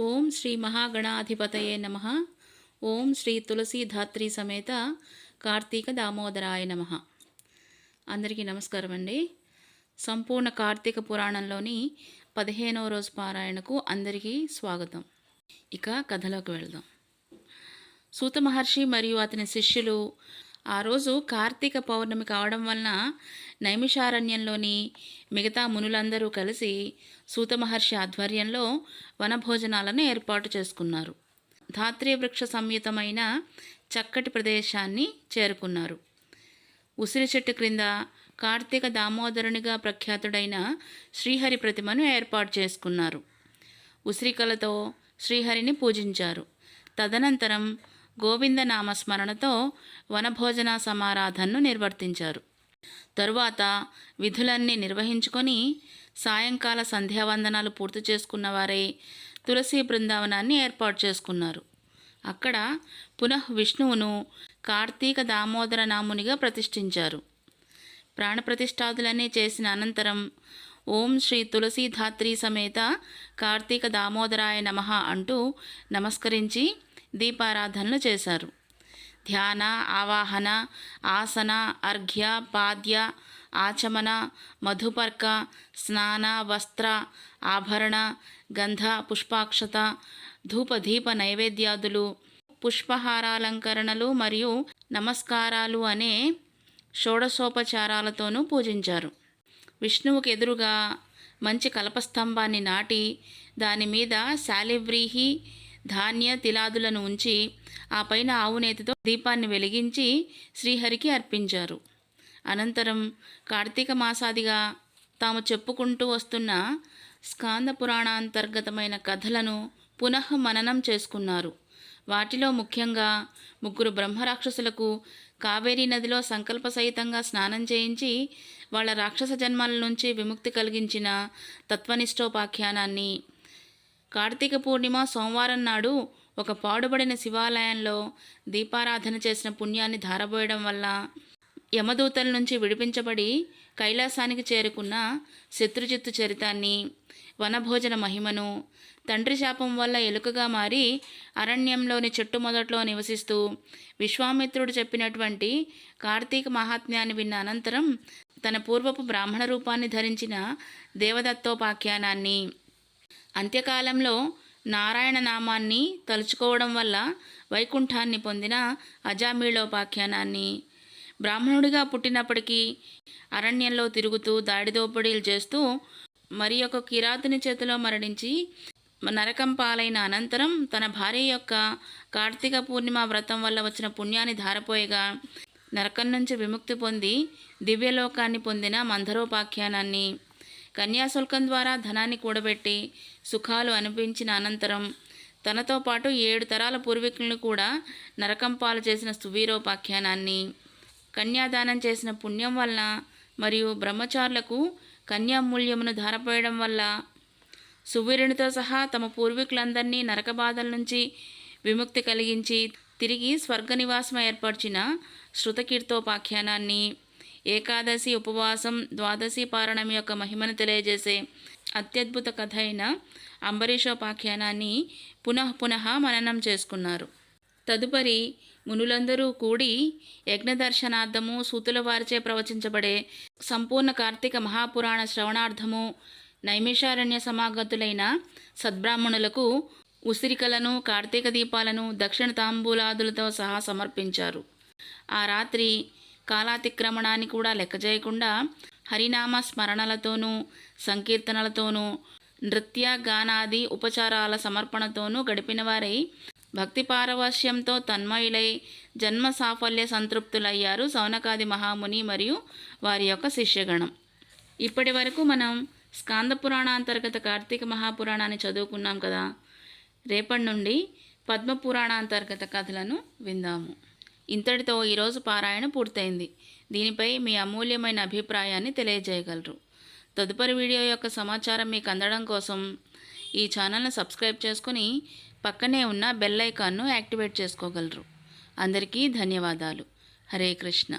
ఓం శ్రీ మహాగణాధిపతయే నమ. ఓం శ్రీ తులసీధాత్రి సమేత కార్తీక దామోదరాయ నమ. అందరికీ నమస్కారం అండి. సంపూర్ణ కార్తీక పురాణంలోని పదిహేనవ రోజు పారాయణకు అందరికీ స్వాగతం. ఇక కథలోకి వెళ్దాం. సూత మహర్షి మరియు అతని శిష్యులు ఆ రోజు కార్తీక పౌర్ణమి కావడం వలన నైమిషారణ్యంలోని మిగతా మునులందరూ కలిసి సూత మహర్షి ఆధ్వర్యంలో వనభోజనాలను ఏర్పాటు చేసుకున్నారు. ధాత్రి వృక్ష సంయుతమైన చక్కటి ప్రదేశాన్ని చేరుకున్నారు. ఉసిరి చెట్టు క్రింద కార్తీక దామోదరునిగా ప్రఖ్యాతుడైన శ్రీహరి ప్రతిమను ఏర్పాటు చేసుకున్నారు. ఉసిరికలతో శ్రీహరిని పూజించారు. తదనంతరం గోవింద నామస్మరణతో వనభోజన సమారాధనను నిర్వర్తించారు. తరువాత విధులన్నీ నిర్వహించుకొని సాయంకాల సంధ్యావందనాలు పూర్తి చేసుకున్న వారే తులసి బృందావనాన్ని ఏర్పాటు చేసుకున్నారు. అక్కడ పునః విష్ణువును కార్తీక దామోదర నామునిగా ప్రతిష్ఠించారు. ప్రాణప్రతిష్ఠాదులన్నీ చేసిన అనంతరం ఓం శ్రీ తులసీధాత్రి సమేత కార్తీక దామోదరాయ నమ అంటూ నమస్కరించి దీపారాధనలు చేశారు. ధ్యాన ఆవాహన ఆసన అర్ఘ్య పాద్య ఆచమన మధుపర్క స్నాన వస్త్ర ఆభరణ గంధ పుష్పాక్షత ధూపదీప నైవేద్యాదులు పుష్పహారాలంకరణలు మరియు నమస్కారాలు అనే షోడశోపచారాలతోనూ పూజించారు. విష్ణువుకి ఎదురుగా మంచి కల్పస్తంభాన్ని నాటి దాని మీద శాలివ్రీహి ధాన్య తిలాదులను ఉంచి ఆ పైన ఆవునేతితో దీపాన్ని వెలిగించి శ్రీహరికి అర్పించారు. అనంతరం కార్తీక మాసాదిగా తాము చెప్పుకుంటూ వస్తున్న స్కాంద పురాణాంతర్గతమైన కథలను పునః మననం చేసుకున్నారు. వాటిలో ముఖ్యంగా ముగ్గురు బ్రహ్మరాక్షసులకు కావేరీ నదిలో సంకల్ప సహితంగా స్నానం చేయించి వాళ్ళ రాక్షస జన్మాల నుంచి విముక్తి కలిగించిన తత్వనిష్టోపాఖ్యానాన్ని కార్తీక పూర్ణిమ సోమవారం నాడు ఒక పాడుబడిన శివాలయంలో దీపారాధన చేసిన పుణ్యాన్ని ధారబోయడం వల్ల యమదూతల నుంచి విడిపించబడి కైలాసానికి చేరుకున్న శత్రుజిత్తు చరితాన్ని వనభోజన మహిమను తండ్రి శాపం వల్ల ఎలుకగా మారి అరణ్యంలోని చెట్టు మొదట్లో నివసిస్తూ విశ్వామిత్రుడు చెప్పినటువంటి కార్తీక మహాత్మ్యాన్ని విన్న అనంతరం తన పూర్వపు బ్రాహ్మణ రూపాన్ని ధరించిన దేవదత్తోపాఖ్యానాన్ని అంత్యకాలంలో నారాయణ నామాన్ని తలుచుకోవడం వల్ల వైకుంఠాన్ని పొందిన అజామీళోపాఖ్యానాన్ని బ్రాహ్మణుడిగా పుట్టినప్పటికీ అరణ్యంలో తిరుగుతూ దాడిదోపిడీలు చేస్తూ మరి ఒక కిరాతుని చేతిలో మరణించి నరకం పాలైన అనంతరం తన భార్య యొక్క కార్తీక పూర్ణిమ వ్రతం వల్ల వచ్చిన పుణ్యాన్ని ధారపోయగా నరకం నుంచి విముక్తి పొంది దివ్యలోకాన్ని పొందిన మందరోపాఖ్యానాన్ని కన్యాశుల్కం ద్వారా ధనాన్ని కూడబెట్టి సుఖాలు అనిపించిన అనంతరం తనతో పాటు ఏడు తరాల పూర్వీకులను కూడా నరకం పాలు చేసిన సువీరోపాఖ్యానాన్ని కన్యాదానం చేసిన పుణ్యం వలన మరియు బ్రహ్మచారులకు కన్యామూల్యమును ధారపోయడం వల్ల సువీరునితో సహా తమ పూర్వీకులందరినీ నరక బాధల నుంచి విముక్తి కలిగించి తిరిగి స్వర్గ నివాసం ఏర్పరిచిన శృతకీర్తోపాఖ్యానాన్ని ఏకాదశి ఉపవాసం ద్వాదశి పారణం యొక్క మహిమను తెలియజేసే అత్యద్భుత కథ అయిన అంబరీషోపాఖ్యానాన్ని పునః పునః మననం చేసుకున్నారు. తదుపరి మునులందరూ కూడి యజ్ఞదర్శనార్థము సూతుల వారిచే ప్రవచించబడే సంపూర్ణ కార్తీక మహాపురాణ శ్రవణార్థము నైమిషారణ్య సమాగతులైన సద్బ్రాహ్మణులకు ఉసిరికలను కార్తీక దీపాలను దక్షిణ తాంబూలాదులతో సహా సమర్పించారు. ఆ రాత్రి కాలాతిక్రమణాన్ని కూడా లెక్క చేయకుండా హరినామ స్మరణలతోనూ సంకీర్తనలతోనూ నృత్య గానాది ఉపచారాల సమర్పణతోనూ గడిపిన వారై భక్తి పారవశ్యంతో తన్మయులై జన్మ సాఫల్య సంతృప్తులయ్యారు సౌనకాది మహాముని మరియు వారి యొక్క శిష్యగణం. ఇప్పటి వరకు మనం స్కాంద పురాణాంతర్గత కార్తీక మహాపురాణాన్ని చదువుకున్నాం కదా. రేపటి నుండి పద్మ పురాణాంతర్గత కథలను విందాము. ఇంతటితో ఈరోజు పారాయణ పూర్తయింది. దీనిపై మీ అమూల్యమైన అభిప్రాయాన్ని తెలియజేయగలరు. తదుపరి వీడియో యొక్క సమాచారం మీకు అందడం కోసం ఈ ఛానల్ని సబ్స్క్రైబ్ చేసుకుని పక్కనే ఉన్న బెల్ ఐకాన్ను యాక్టివేట్ చేసుకోగలరు. అందరికీ ధన్యవాదాలు. హరే కృష్ణ.